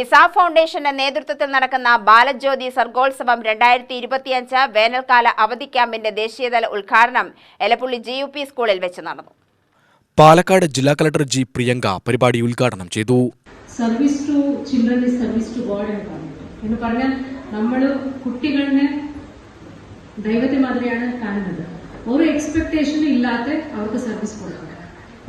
ഇസാഫ് ഫൗണ്ടേഷന്റെ നേതൃത്വത്തിൽ നടക്കുന്ന ബാലജ്യോതി സർഗോത്സവം രണ്ടായിരത്തി ഇരുപത്തിയഞ്ച് വേനൽക്കാല അവധി ക്യാമ്പിന്റെ ദേശീയതല ഉദ്ഘാടനം എലപ്പുള്ളി ജി യു പി സ്കൂളിൽ വെച്ച് നടന്നു. പാലക്കാട് ജില്ലാ കളക്ടർ ജി പ്രിയങ്ക പരിപാടി ഉദ്ഘാടനം ചെയ്തു. Service to children is service to God എന്ന് പറഞ്ഞാൽ നമ്മൾ കുട്ടികളെ ദൈവത്തെ മാതിരിയാണ് കാണുന്നത്. ഒരു എക്സ്പെക്ടേഷനും ഇല്ലാതെ അവർക്ക് സർവീസ് കൊടുക്കുക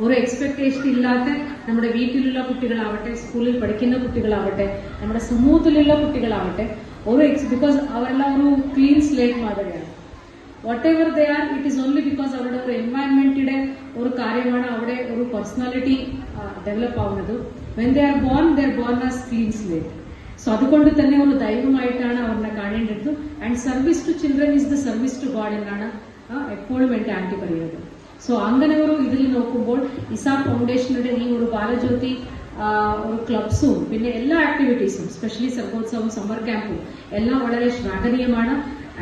ഒരു എക്സ്പെക്ടേഷൻ ഇല്ലാത്ത നമ്മുടെ വീട്ടിലുള്ള കുട്ടികളാവട്ടെ സ്കൂളിൽ പഠിക്കുന്ന കുട്ടികളാവട്ടെ നമ്മുടെ സമൂഹത്തിലുള്ള കുട്ടികളാവട്ടെ ഒരു എക്സ് ബിക്കോസ് അവരെല്ലാം ഒരു ക്ലീൻ സ്ലേറ്റ് മാതൃകയാണ്. Whatever they are it is only because അവരുടെ ഒരു എൻവയൺമെന്റിന്റെ ഒരു കാര്യമാണ് അവിടെ ഒരു പേഴ്സണാലിറ്റി ഡെവലപ്പ് ആവുന്നത്. When they are born they are born as clean slate so അതുകൊണ്ട് തന്നെ ഒരു ദൈവമായിട്ടാണ് അവരെ കാണേണ്ടത്. And service to children is the service to God എന്നാണ് എപ്പോഴും എന്റെ ആന്റി പറയുന്നത്. സോ അങ്ങനെ ഒരു ഇതിൽ നോക്കുമ്പോൾ ഇസാ ഫൗണ്ടേഷനുടെ ഈ ഒരു ബാലജ്യോതി ആ, ഒരു ക്ലബ്സും പിന്നെ എല്ലാ ആക്ടിവിറ്റീസും സ്പെഷ്യലി സർഗോത്സവം സമ്മർ ക്യാമ്പും എല്ലാം വളരെ ശ്ലാഘനീയമാണ്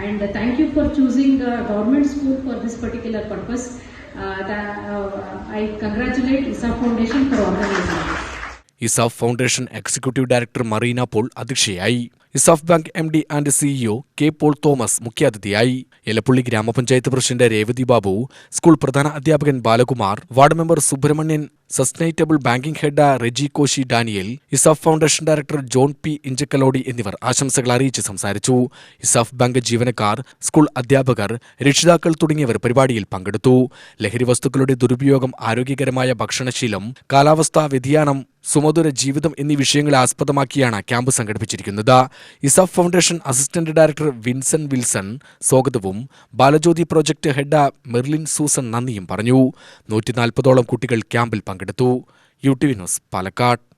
and thank you for choosing government school for this particular purpose I congratulate Isha foundation for organising ESAF foundation executive director Marina Paul അധ്യക്ഷയായി. ESAF bank M D and CEO K Paul Thomas മുഖ്യാതിഥിയായി. എലപ്പുള്ളി ഗ്രാമപഞ്ചായത്ത് president Revathi Babu school പ്രധാന അധ്യാപകൻ Balakumar ward member Subramanian sustainable banking head Reji Koshy Daniel ESAF foundation director John P Inchakalody എന്നിവർ ആശംസകൾ അറിയിച്ച് സംസാരിച്ചു. ESAF bank ജീവനക്കാർ സ്കൂൾ അധ്യാപകർ രക്ഷിതാക്കൾ തുടങ്ങിയവർ പരിപാടിയിൽ പങ്കെടുത്തു. ലഹരി വസ്തുക്കളുടെ ദുരുപയോഗം ആരോഗ്യകരമായ ഭക്ഷണശീലം കാലാവസ്ഥാ വ്യതിയാനം സുമധുര ജീവിതം എന്നീ വിഷയങ്ങളെ ആസ്പദമാക്കിയാണ് ക്യാമ്പ് സംഘടിപ്പിച്ചിരിക്കുന്നത്. ESAF foundation assistant director Vinson Wilson സ്വാഗതവും ബാലജ്യോതി പ്രോജക്ട് ഹെഡ് മെർലിൻ സൂസൻ നന്ദിയും പറഞ്ഞു. നൂറ്റിനാൽപ്പതോളം കുട്ടികൾ ക്യാമ്പിൽ പങ്കെടുത്തു. U T V news Palakkad.